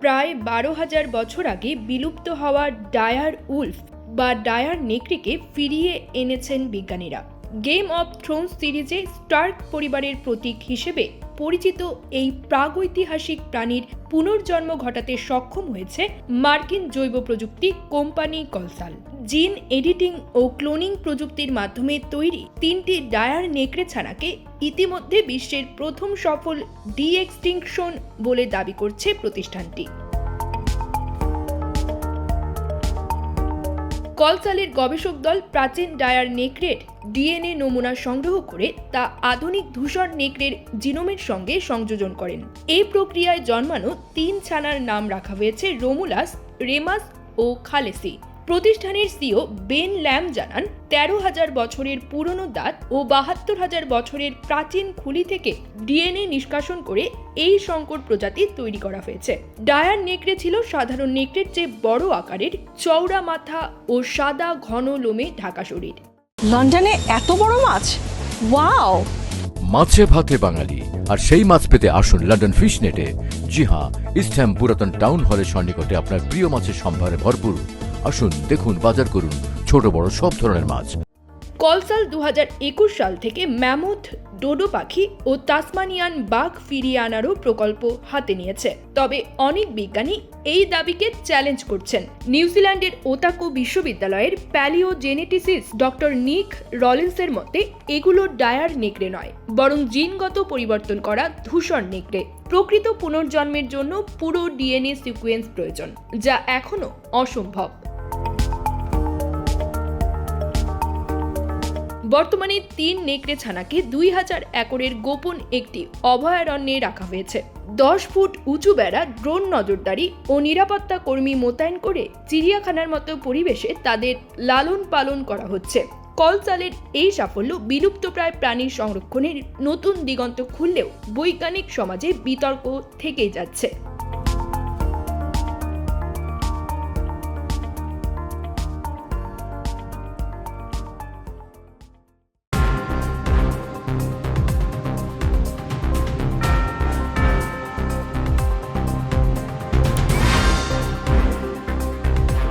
প্রায় বারো হাজার বছর আগে বিলুপ্ত হওয়া ডায়ার উলফ বা ডায়ার নেকড়িকে ফিরিয়ে এনেছেন বিজ্ঞানীরা। গেম অব থ্রোন সিরিজে স্টার্ক পরিবারের প্রতীক হিসেবে পরিচিত এই প্রাগৈতিহাসিক প্রাণীর পুনর্জন্ম ঘটাতে সক্ষম হয়েছে মার্কিন জৈব প্রযুক্তি কোম্পানি কলসাল। জিন এডিটিং ও ক্লোনিং প্রযুক্তির মাধ্যমে তৈরি তিনটি ডায়ার নেকড়ে ছানাকে ইতিমধ্যে বিশ্বের প্রথম সফল ডি এক্সটিংশন বলে দাবি করছে প্রতিষ্ঠানটি। কলসালের গবেষক দল প্রাচীন ডায়ার নেকড়ের ডিএনএ নমুনা সংগ্রহ করে তা আধুনিক ধূসর নেকড়ের জিনোমের সঙ্গে সংযোজন করেন। এই প্রক্রিয়ায় জন্মানো তিন ছানার নাম রাখা হয়েছে রোমুলাস, রেমাস ও খালেসি। প্রতিষ্ঠানের সিও বেন ল্যাম জানান তেরো হাজার বছরের পুরনো দাঁত ও বাহাত্তর হাজার বছরের প্রাচীন খুলি থেকে ডিএনএ নিষ্কাশন করে এই সংকর প্রজাতি তৈরি করা হয়েছে। ডায়ার নেকড়ে ছিল সাধারণ নেকড়ের চেয়ে বড় আকারের চওড়া মাথা ও সাদা ঘন লোমে ঢাকা শরীর। লন্ডনে এত বড় মাছ? ওয়াও! মাছে ভাতে বাঙালি আর সেই মাছ পেতে আসুন লন্ডন ফিশ নেটে জি হ্যাঁ ইস্টহ্যাম পুরাতন টাউন হলের সন্নিকটে আপনার প্রিয় মাছের সম্ভারে ভরপুর আসুন দেখুন, বাজার করুন, ছোট বড় সব ধরনের মাছ। কলসাল দু একুশ সাল থেকে ম্যামথ, ডোডো পাখি ও তাসমানিয়ান বাঘ ফিরিয়ে আনারও প্রকল্প হাতে নিয়েছে। তবে অনেক বিজ্ঞানী এই দাবিকে চ্যালেঞ্জ করছেন। নিউজিল্যান্ডের ওতাকো বিশ্ববিদ্যালয়ের প্যালিও জেনেটিসিস ডক্টর নিক রলিন্সের মতে, এগুলো ডায়ার নেকড়ে নয়, বরং জিনগত পরিবর্তন করা ধূসর নেকড়ে। প্রকৃত পুনর্জন্মের জন্য পুরো ডিএনএ সিকোয়েন্স প্রয়োজন, যা এখনও অসম্ভব। বর্তমানে তিন নেকড়ে ছানাকে দুই হাজার একরের গোপন একটি অভয়ারণ্যে রাখা হয়েছে। দশ ফুট উঁচু বেড়া, ড্রোন নজরদারি ও নিরাপত্তা কর্মী মোতায়েন করে চিড়িয়াখানার মতো পরিবেশে তাদের লালন পালন করা হচ্ছে। কলচালের এই সাফল্য বিলুপ্তপ্রায় প্রাণীর সংরক্ষণের নতুন দিগন্ত খুললেও বৈজ্ঞানিক সমাজে বিতর্ক থেকেই যাচ্ছে।